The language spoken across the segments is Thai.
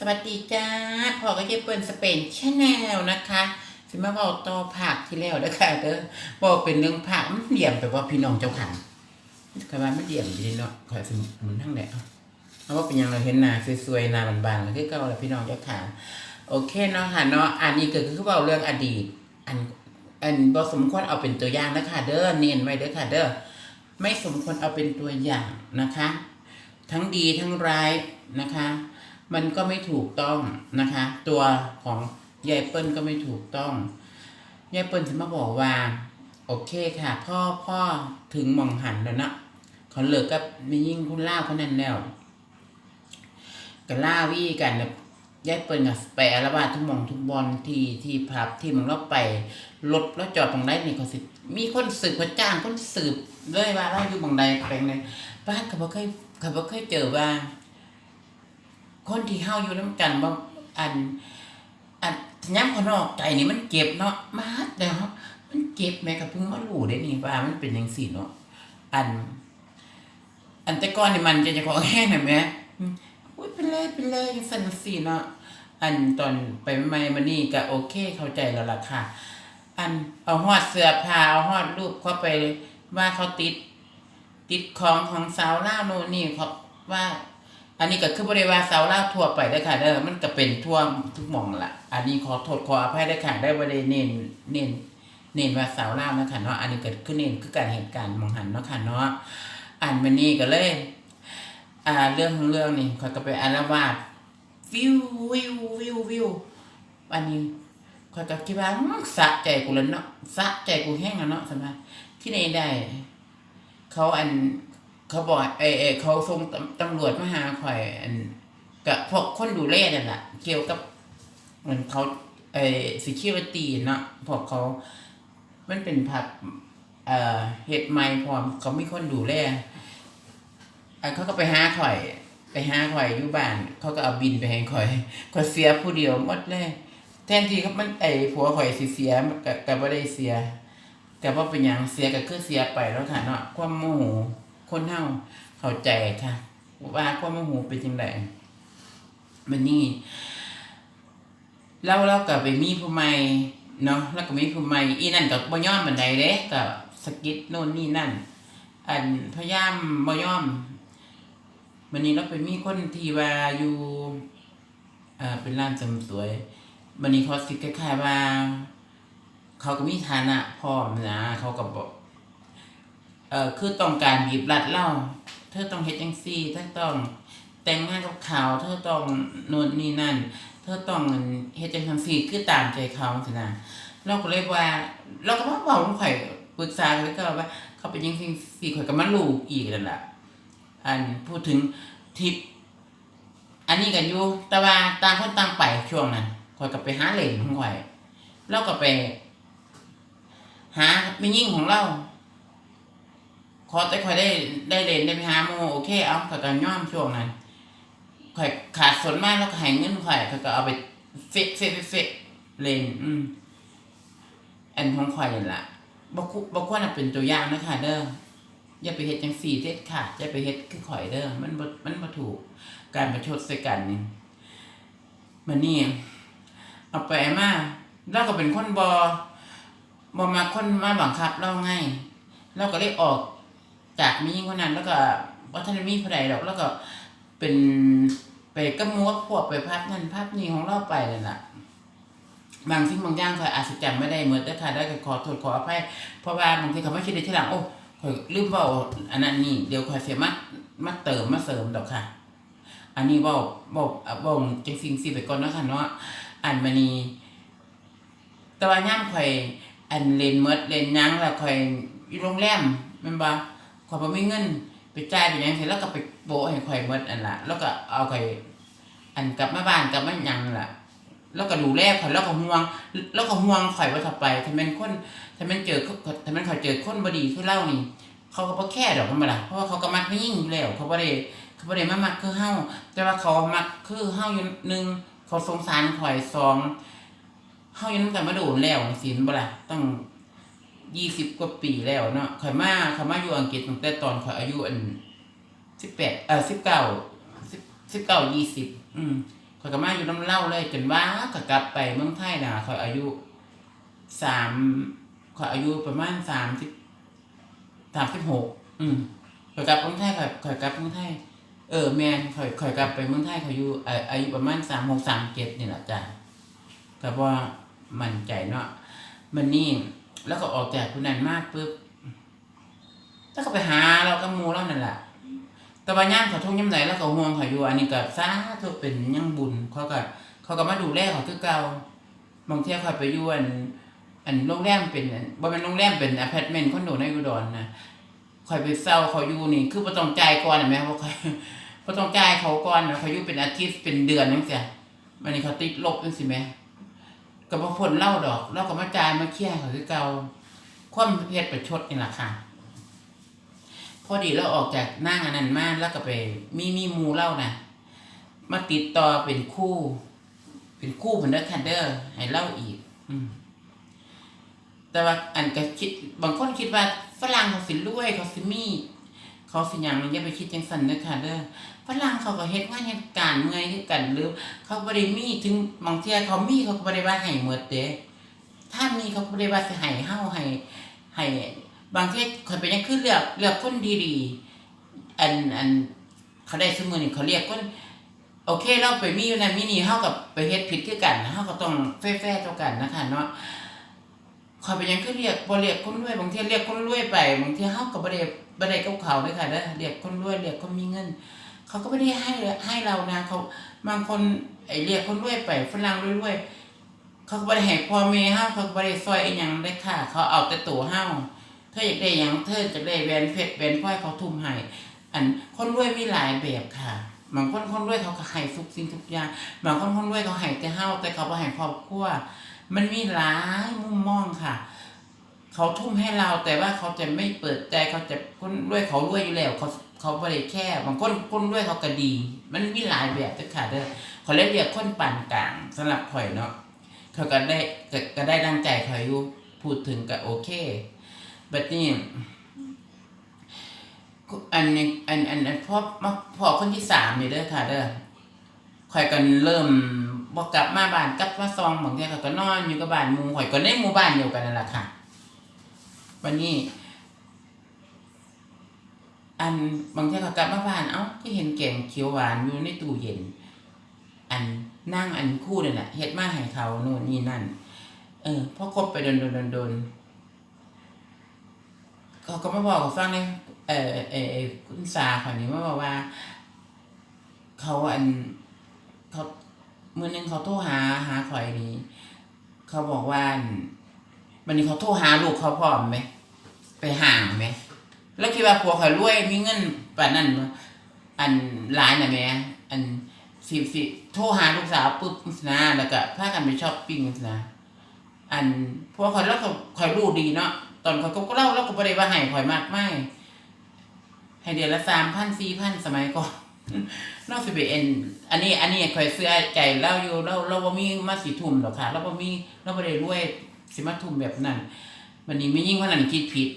สวัสดีจ้าพอก็จะเปิดสเปนชาแนลนะคะสิมาบอกต่อผักที่แล้วนะคะเด้อบอกเป็นเรื่องผักมันเดี่ยมแต่ว่าพี่น้องเจ้าขันคำว่าไม่เดี่ยมดีเนาะขอสมุนทั้งแหละเอาว่าเป็นยังเราเห็นนาสวยๆนาบานๆคือเก่าแหละพี่น้องเจ้าขันโอเคเนาะค่ะเนาะอันนี้เก็คือเบาเรื่องอดีต อันอันบ่สมควรเอาเป็นตัวอย่างนะคะเด้อเน้นไว้เด้อค่ะเด้อไม่สมควรเอาเป็นตัวอย่างนะคะ ทั้งดีทั้งร้ายนะคะ มันก็ไม่ถูกต้องนะคะ ตัวของยายเปิ้ลก็ไม่ถูกต้องยายเปิ้ลจะมาบอกว่า โอเคค่ะ พ่อพ่อถึงมองหันแล้วนะเขาเลิกกับไม่ยิ่งคุณล่าคนนั้นแล้วกันล่าวี่กันเนี่ยายเปิ้ลกับไปอาละวาทุกมองทุกบอลที่ที่พับที่มึงเราไปรถแล้วจอดตรงไหนนี่เขาสิมีคนสืบคนจ้างคนสืบเลยว่าเราอยู่หมองใดแปลงใดป้าเขาบ่เคยเขาบ่เคยเจอว่า คนที่เฮาอยู่น้ำกันบ่อัน อันย้ำคนนอกใจนี่มันเจ็บเนาะมาดเดี๋ยวมันเจ็บแม่ก็เพิ่งมารู้ได้นี่ว่ามันเป็นจังซี่เนาะอัน อันแต่ก่อนนี่มันจะจะขอแห้งหน่อยแม่อืมอุ้ยเป็นเลยเป็นเลยจังซั่นจังซี่เนาะอันตอนไปใหม่มานี่ก็โอเคเข้าใจแล้วล่ะค่ะ อันเอาฮอดเสื้อผ้าเอาฮอดรูปเข้าไปว่าเขาติด ติดของของสาวล่าโน่นนี่เขาว่า อันนี้ก็คือบริวารสาวเล่าทั่วไปได้ค่ะเด้อมันก็เป็นทั่วทุกหม่องละอันนี้ขอโทษขออภัยได้ค่ะได้บ่ได้เน้นเน้นเน้นว่าสาวเล่านะคะเนาะอันนี้เก็คือเน้นคือการเหตุการณ์มองหันเนาะค่ะเนาะอันมันนี่ก็เลยอ่าเรื่องของเรื่องนี่เขาก็ไปอารวาสวิววิววิววิวอันนี้เขาก็คิดว่าสะใจกูแล้วเนาะสะใจกูแห้งแล้วเนาะสมัยที่ไหนได้ เขาอัน เขาบอกเออเอเขาส่งตำรวจมาหาข่อยอันกับพวกคนดูแลนั่นแหละเกี่ยวกับเหมือนเขาเออ security เนาะพวกเขา มันเป็นผับเอ่อเฮ็ดใหม่พร้อมเขามีคนดูแลเขาก็ไปหาข่อย ไปหาข่อยอยู่บ้าน เขาก็เอาบินไปให้ข่อยข่อยเสียผู้เดียวหมดเลยแทนที่เขามันไอผัวข่อยสิเสียมันก็ก็บ่ได้เสียแต่ว่าเป็นหยังเสียก็คือเสียไปแล้วค่ะเนาะความโมโห คนเฮาเข้าใจค่ะ ว่าความโมโหเป็นจังไดมันนี่เราเรากับไปมีผู้ใหม่เนาะแล้วก็มีผู้ใหม่อีนั่นกับบ่ยอมบันไดเด้กับสกิดโน่นนี่นั่น อันพยายามบ่ยอมมันนี้เราไปมีคนที่ว่าอยู่อ่าเป็นร้านเสริมสวยมันนี้เขาสิคล้ายๆว่า เขาก็มีฐานะพร้อมนะเขาก็บอก เออคือต้องการบีบรัดเล่าเธอต้องเฮ็ดจังซี่เธอต้องแต่งงานกับเขาเธอต้องโน่นนี่นั่น เธอต้องเฮ็ดจังซี่คือตามใจเขาสินะเราก็เลยว่า เราก็มาบอกข่อยปรึกษาเขาก็ว่า เขาเป็นจังซี่สี่ข่อยก็มารู้อีกนั่นล่ะอันพูดถึงทิปอันนี้กันอยู่แต่ว่าต่างคนต่างไปช่วงนั้นข่อยก็ไปหาเหล่งของข่อยเราก็ไป หาไม่ยิ่งของเรา ขอแต่ข่อยได้ได้เล่นได้ไปหาโมโอเคเอาข่อยก็ย่อมช่วงนั้นข่อยขาดสนมากแล้วก็ให้เงินข่อยข่อยก็เอาไปเฟะเฟะเฟะเล่นอืมอันของข่อยนั่ล่ะบ่คุบ่ควรเอาเป็นตัวอย่างนะคะเด้ออย่าไปเฮ็ดจังซี่เด็ดขาดอย่าไปเฮ็ดคือข่อยเด้อมันบ่มันบ่ถูกการประชดใส่กันนี่มันนี่เอาไปมาเราก็เป็นคนบ่บ่มาคนมาบังคับเราไงเราก็เลยออก จากมียิ่งคนนั้นแล้วก็วัฒนมีผู้ใดดอกแล้วก็เป็นไปกระมัวพวกไปพัดนั่นพัดนี่ของเราไปนั่นแหละบางสิ่งบางอย่างคอยอาจจะจำไม่ได้เหมือนแต่ค่ะได้ก็ขอโทษขออภัยเพราะว่าบางทีเขาไม่คิดในที่หลังโอ้คอยลืมเบาอันนั้นนี่เดี๋ยวคอยเสียมามาเติมมาเสริมดอกค่ะ อันนี้บอกบอกบอกจังสิ่งสิไปก่อนนะคะเนาะอันมานีแต่ว่าย่ามคอยอันเลนเมดเลนยังแล้วคอยอยู่โรงแรมมันบ่ ข่อยบ่มีเงิน ไปจ่ายไปหยังเสร็จแล้วก็ไปโบะให้ข่อยหมดอันละแล้วก็เอาข่อยอันกลับมาบ้านกลับมาหยังล่ะ แล้วก็ดูแลข่อยแล้วก็ห่วง แล้วก็ห่วงข่อยว่าถ้าไปถ้าแม่นคนถ้าแม่นเจอถ้าแม่นเขาเจอคนบ่ดีคือเล่านี่ เขาก็บ่แค่ดอกมันบ่ล่ะเพราะว่าเขาก็มักไม่ยิ่งอยู่แล้ว เขาบ่ได้เขาบ่ได้มามักคือเฮาแต่ว่าเขามักคือเฮาอยู่หนึ่งเขาสงสารข่อยสองเฮาอยู่นำกันมาโดนแล้วจังซี่บ่ล่ะต้อง ยี่สิบกว่าปีแล้วเนาะข่อยมาข่อยมาอยู่อังกฤษตั้งแต่ตอนข่อยอายุอันสิบแปดเอ่อสิบเก้าสิบเก้ายี่สิบอืมข่อยก็มาอยู่น้ำเล่าเลยจนว่าก็กลับไปเมืองไทยน่ะข่อยอายุสามข่อยอายุประมาณสามสิบสามสิบหกอืมข่อยกลับเมืองไทยข่อยข่อยกลับเมืองไทยเออแมนข่อยข่อยกลับไปเมืองไทยข่อยอยู่อายุประมาณสามหกสามเจ็ดนี่แหละจ้ะก็ว่ามั่นใจเนาะมันนี่ แล้วก็ออกจากคุณนันมากปุ๊บแล้วก็ไปหาเราก็มูเรานั่นแหละแต่ว่าย่างเขาทุ่งย่ำไหนแล้วก็ห่วงเขาอยู่อันนี้ก็ซาทุกเป็นยังบุญเขาก็เขาก็มาดูแลเขาคือเก่าบางเที่ยวเขาไปอยู่อันอันโรงแรมเป็นบ่เป็นโรงแรมเป็นอพาร์ตเมนต์คอนโดในอุดรนะข่อยไปเซาเขาอยู่นี่ คือบ่ต้องจ่ายก่อนเห็นไหมว่าข่อยบ่ต้องจ่ายเขาก่อนเขาอยู่เป็นอาทิตย์เป็นเดือนจังซี่วันนี้เขาติดลบจังซี่แหม ก็บ่พ้นเล่าดอกเราก็มาจ่ายมาเคลียร์ให้เขาคือเก่าความเฮ็ดประชดนี่ล่ะค่ะ พอดีเราออกจากนั่งอันนั้นมาแล้วก็ไป มีมีมูเล่านะมาติดต่อเป็นคู่ เป็นคู่เพิ่นเด้อค่ะเด้อให้เล่าอีก อืมแต่ว่าอันก็คิด บางคนคิดว่าฝรั่งเขาสิรวยเขาสิมี เขาสิหยังอย่าไปคิดจังซั่นเด้อค่ะเด้อฝรั่งเขาก็เฮ็ดงานเฮ็ดการเมื่อยคือกันหรือ เขาบ่ได้มีถึงบางเที่ยเขามีเขาก็บ่ได้ว่าให้หมดเด้ถ้ามีเขาบ่ได้ว่าสิให้เฮาให้ให้บางเที่ยเขาเป็นยังคือเลือกเลือกคนดีๆอันอันเขาได้ซุมื้อนี้เขาเรียกคนโอเคเราไปมีอยู่นั่นมีนีเฮากับไปเฮ็ดผิดคือกันเฮาก็ต้องแฟร์ๆต่อกันนะคะเนาะขอยไปยังคือเรียกบ่เรียกคนรวยบางทีเรียกคนรวยไปบางทีเฮาก็บ่ได้ บ่ไดกับเขาเด้อค่ะเด้อเรียกคนรวยเรียกคนมีเงิน เขาก็ไม่ได้ให้ให้เรานะเขาบางคนไอ้เรียกคนรวยไปฝรั่งรวยๆเขาก็บ่ได้ให้พ่อแม่เฮาเขาก็บ่ได้ซอยอีหยังได้ค่ะ เขาเอาแต่ตัวเฮาเธออยากได้หยังเธอจะได้แหวนเพชรแหวนพลอยเขาทุ่มให้อันคนรวยมีหลายแบบค่ะบางคนคนรวยเขาก็ให้ทุกสิ่งทุกอย่างบางคนคนรวยเขาให้แต่เฮาแต่เขาบ่ให้ครอบครัวมันมีหลายมุมมองค่ะ เขาทุ่มให้เราแต่ว่าเขาจะไม่เปิดใจเขาจะคนรวยเขารวยอยู่แล้ว เขาเขาบริแค่บางคนคนรวยเขาก็ดี มันมีหลายแบบจ้ะค่ะเด้อเขาเรียกเรียกคนปานกลางสำหรับข่อยเนาะเขาก็ได้ก็ก็ได้ดังใจข่อยอยู่พูดถึงก็โอเคบัดนี้อันนี้อันอันอันพ่อมาพ่อคนที่สามนี่เด้อค่ะเด้อข่อยก็เริ่มบ่กลับมาบ้านกลับมาซองบางทีข่อยก็นอนอยู่กับบ้านมู่ข่อยก็ในหมู่บ้านเดียวกันนั่นแหละค่ะ วันนี้ อันบางทีเขากลับมาบ้านเอ้าก็เห็นแกงเขียวหวานอยู่ในตู้เย็น อันนั่งอันคู่นั่นแหละเฮ็ดมาให้เขาโน่นนี่นั่น เออพอคบไปโดนโดนโดนโดนเขาก็มาบอกกับฟังเลยเออเออเออคุณสาคนนี้มาบอกว่า เขาอันเขาเมื่อนึงเขาโทรหาหาข่อยนี่เขาบอกว่า อั่นนนี้เขาโทรหาลูกเขาพร้อมไหม ไปห่างไหม แล้วคิดว่าผัวข่อยรวยมีเงินป่านนั้นอันหลายน่ะแม่อันสิบสิโทรหาลูกสาวปุ๊บนะแล้วก็พากันไปช้อปปิ้งนะอันพวกข่อยแล้วก็ข่อยรู้ดีเนาะตอนเข่อยก็เล่าแล้วก็บ่ได้ว่าให้ข่อยมากมายให้เดือนละ3,000 4,000สมัยก่อนนอกสิไปเอ็นอันนี้ อันนี้ข่อยเสื้อใจเล่าอยู่เราเราบ่มีมาสิทุ่มดอกค่ะเราบ่มีเราบ่ได้รวย สิมาทุ่มแบบนั้นวันนี้ไม่ยิ่งว่านั้นคิดผิด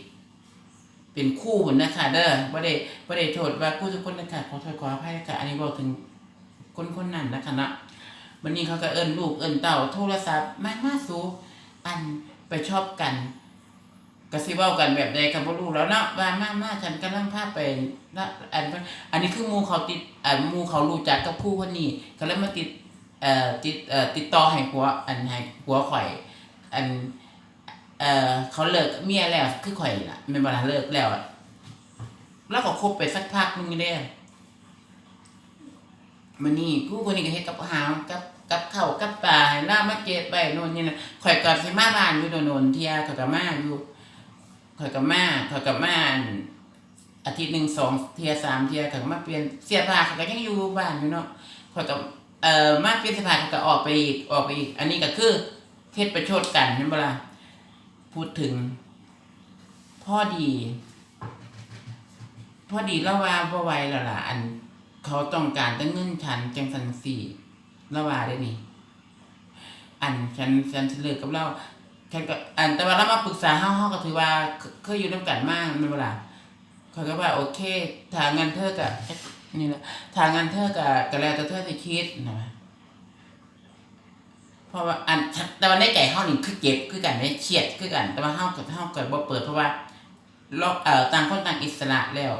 เป็นคู่พุ่นนะคะเด้อบ่ได้บ่ได้โทษว่าคู่ทุกคนนะคะขอโทษขออภัยค่ะอันนี้บอกถึงคนคนนั้นนะคะเนาะวันนี้เขาก็เอิ้นลูกเอิ้นเต้าโทรศัพท์มามาสูอันไปชอบกันก็สิเว้ากันแบบใดก็บ่รู้แล้วเนาะว่ามามาฉันกำลังพาไปละอันอันนี้คือมูเขาติดอ่ามูเขารู้จักกับผู้คนนี้ก็เลยมาติดเอ่อติดเอ่อติดต่อให้ผัวอันให้ผัวข่อย อัน เอ่อ เขาเลิกเมียแล้วคือข่อยล่ะแม่นบ่ล่ะเลิกแล้วอะแล้วก็คบไปสักพักนึงนี่เด้มันนี่กูคนนี้ก็เฮ็ดกับหาวกับกับเข้ากับปลาให้ามาเก็บไว้โน่นนี่น่ะข่อยก็สิมาบ้านอยู่โน่นเที่ยข่อยก็มาอยู่ข่อยก็มาข่อยก็มาอั่อาทิตย์หนึ่งสองเทียสามเทียถึงมาเปลี่ยนเสียผ้าเขาก็ยังอยู่บ้านอยู่เนาะข่อยก็เอ่อมาเปลี่ยนเสื้อผ้าเขาก็ออกไปอีกออกไปอีก อันนี้ก็คือ เทศประชดกันเห็นบ่ล่ะพูดถึง พ่อดี พ่อดีล้วว่าบ่ไหวแล้วล่ะ อัน เขาต้องการแต่เงินฉันจังสันสี่ล้วว่าได้นี่ อันฉันฉันเลิกกับเราฉันก็อันแต่ว่าเรามาปรึกษาเฮาเฮาก็ถือว่าเคยอยู่นํกันมากแม่นบ่ล่ะเขาก็ว่าโอเคถ้างั้นเธอก็นี่แหละถ้างั้นเธอก็ก็แล้วแต่เธอสิคิดนะ เพราะว่าอันแต่ว่าในใจเฮานี่คือเจ็บคือกันได้เครียดคือกัน แต่ว่าเฮากับเฮาก็บ่เปิดเพราะว่าเราเอ่อต่างคนต่างอิสระแล้ว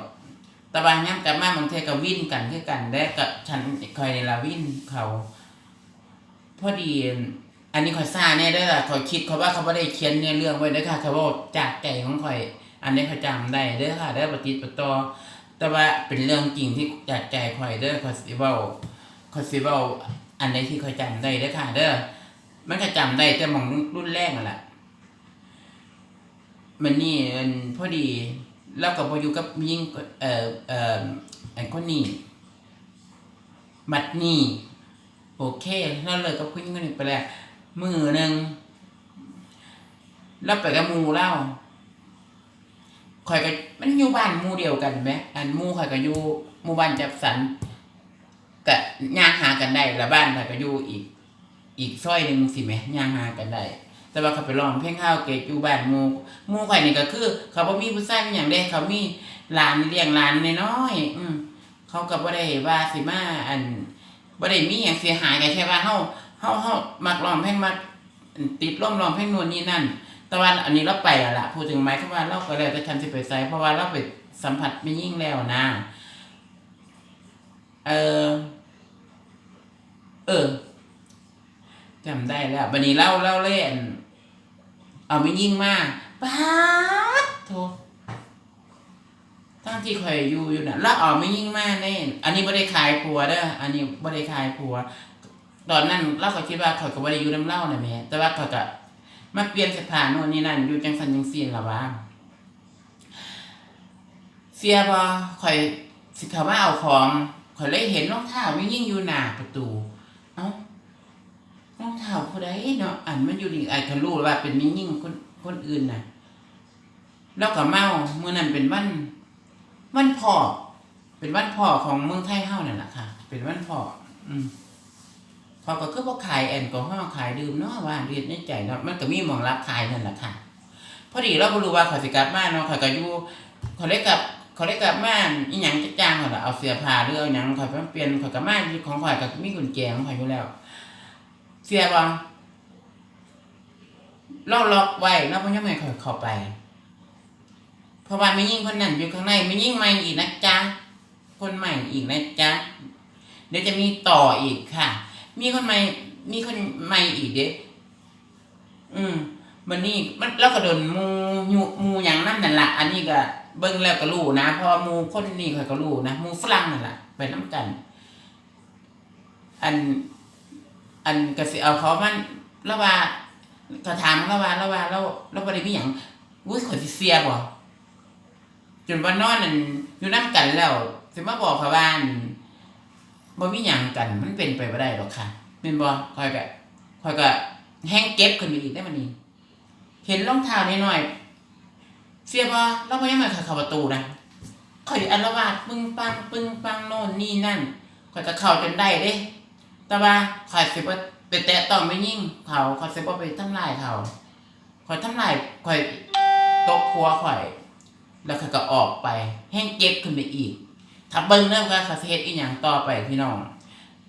แต่ว่าย้ำกลับมาบางเทีก็วิ่นกันคือกันได้กับฉันคอยในละวิ่นเขา พอดี อันนี้ขอยซ่าเน่ได้ละขอยคิดเขาว่าเขาไม่ได้เขียนในเรื่องไว้ด้อค่ะเขาบอกจากใจของข่อย อันนี้เขาจำได้เด้อค่ะ ได้ปฏิดประต่อแต่ว่าเป็นเรื่องจริงที่จากใจข่อยเด้อขอยสิเว้าขอยสิเว้าอันใดที่ข่อยจำได้เด้อค่ะ เด้อ มันก็จำได้แต่หมองรุ่นแรกนั่นแหละมันนี่อันพอดีเรากับพอยู่กับยิ่งเอ่อเอ่อไอ้คนนี้มัดนี่โอเคเราเลยกับคุณคนหนึ่งไปแล้วมือหนึ่งเราไปกับมูเล่าคอยกับมันอยู่บ้านมูเดียวกันไหมอันมูคอยก็อยู่มูบ้านจับสันกะย่างหากันได้ละบ้านคอยก็อยู่อีก อีกซอยหนึ่งสิไหมย่างหากันได้ แต่ว่าเขาไปลองเพลงข้าวเกตอยู่บ้านหมูหมูข่นี่ก็คือ เขาบ่มีผู้ชายมีอย่างใดเขามีหลานเลี้ยงหลานน้อยๆอืมเขาก็บ่ได้ว่าสิมาอันบ่ได้มีหยังเสียหายก็แค่ว่าเฮาเฮาเฮามักร้องเพลงมักติดร่มร้องเพลงนู่นนี่นั่น แต่ว่าอันนี้เราไปแล้วล่ะพูดถึงหมายความว่าเราก็แล้วแต่ฉันสิไปใส่เพราะว่าเราไปสัมผัสไม่ยิ่งแล้วนะ เออ เออ จำได้แล้ววันนี้เล่าเล่าเล่น เอาไม่ยิ่งมากป๊าดโททั้งที่ข่อยอยู่อยู่น่ะแล้วออกไม่ยิ่งมากแน่อันนี้บ่ได้ขายผัวเด้ออันนี้บ่ได้ขายผัว ตอนนั้นเราก็คิดว่าข่อยก็บ่ได้อยู่น้ำเล่าน่ะแม่แต่ว่าข่อยก็มาเปลี่ยนสถานโน่นนี่นั่นอยู่จังซั่นจังซี่ล่ะว่าเสียบ่ข่อยสิเข้ามาเอาของข่อยเลยเห็นรองเท้าไม่ยิ่งอยู่หน้าประตู รองเท้าผู้ใดเนาะอันมันอยู่นี่ไอ้ก็รู้ว่าเป็นมิ่ยิ่งคนคนอื่นน่ะ แล้วก็เมามื้อนั้นเป็นวันวันพ่อเป็นวันพ่อของเมืองไทยเฮานั่นแหละค่ะ เป็นวันพ่ออืมพอก็คือบ่ขายแอลกอฮอล์ขายดื่มเนาะว่าเรียนในใจเนาะมันก็มีหมองรับขายนั่นแหละค่ะพอดีเราบรู้ว่าขาสิกลับมาเนาะเขาก็อยู่ขาเลยกลับขาเลยกลับมาอีหยังจะจ้างเขาละเอาเสื้อผ้าหรือเอาหยังเขาไปเปลี่ยนขาก็มาของข่อยก็มีกุญแจของข่อยอยู่แล้ว สียบ่เราล็อกไว้แล้วบ่ยังไม่ขอยเข้าไป เพราะว่าไม่ยิ่งคนนั้นอยู่ข้างในไม่ยิ่งใหม่อีกนะจ๊ะคนใหม่อีกนะจ๊ะเดี๋ยวจะมีต่ออีกค่ะ มีคนใหม่ มีคนใหม่อีกเด้อืมมันนี่มันแล้วก็โดนมูหยูมูอย่างนั่นนั่นแหละอันนี้ก็เบิ่งแล้วก็รู้นะเพราะมูคนนี้เขาก็รู้นะมูฝรั่งนั่นแหละไปน้ำกัน อัน อันก็สิเอาเขามันแล้วว่าก็ถามแล้วว่าแล้วว่าแล้วแล้วบ่ได้มีหยังอุ้ยขอยสิเสียบ่จนว่านอนนั่นอยู่นํกันแล้วสิมาบอกเขาว่าบ่มีหยังกัน มันเป็นไปบ่ได้หรอกค่ะแม่นบ่คอยก็คอยก็แห้งเก็บขึ้นไปอีกได้มันนี่เห็นรองเท้าน้อยๆเสียบ่เราบ่ยังมาเข้าประตูนะข่อยอัลวาดปึ้งปังปึ้งปังโน่นนี่นั่นข่อยก็เข้าจนได้เด้ แต่ว่าข่อยสิบ่ไปแตะต้องไม่ยิ่งเขาข่อยสิบ่ไปทำลายเขาข่อยทำลายข่อยตบหัวข่อย แล้วเขาก็ออกไป แห้งเก็บขึ้นไปอีก ถ้าเบิ่งเรื่องการเฮ็ดอีหยังต่อไปพี่น้อง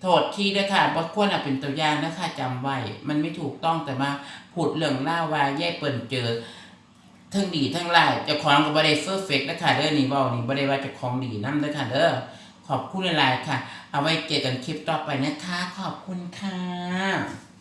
โทษที่ด้อค่ะบ่ควรเอาเป็นตัวอย่างนะคะจำไว้ มันไม่ถูกต้องแต่มาพูดเรื่องล่าว่าแย่เปิ้นเจอทั้งดีทั้งร้ายเจ้าของก็บ่ได้เฟอร์เฟกต์นะคะเด้อนี่เว้านี่บ่ได้ว่าเจ้องดีนำเด้อค่ะเด้อ ขอบคุณหลายๆค่ะ เอาไว้เจอกันคลิปต่อไปนะคะ ขอบคุณค่ะ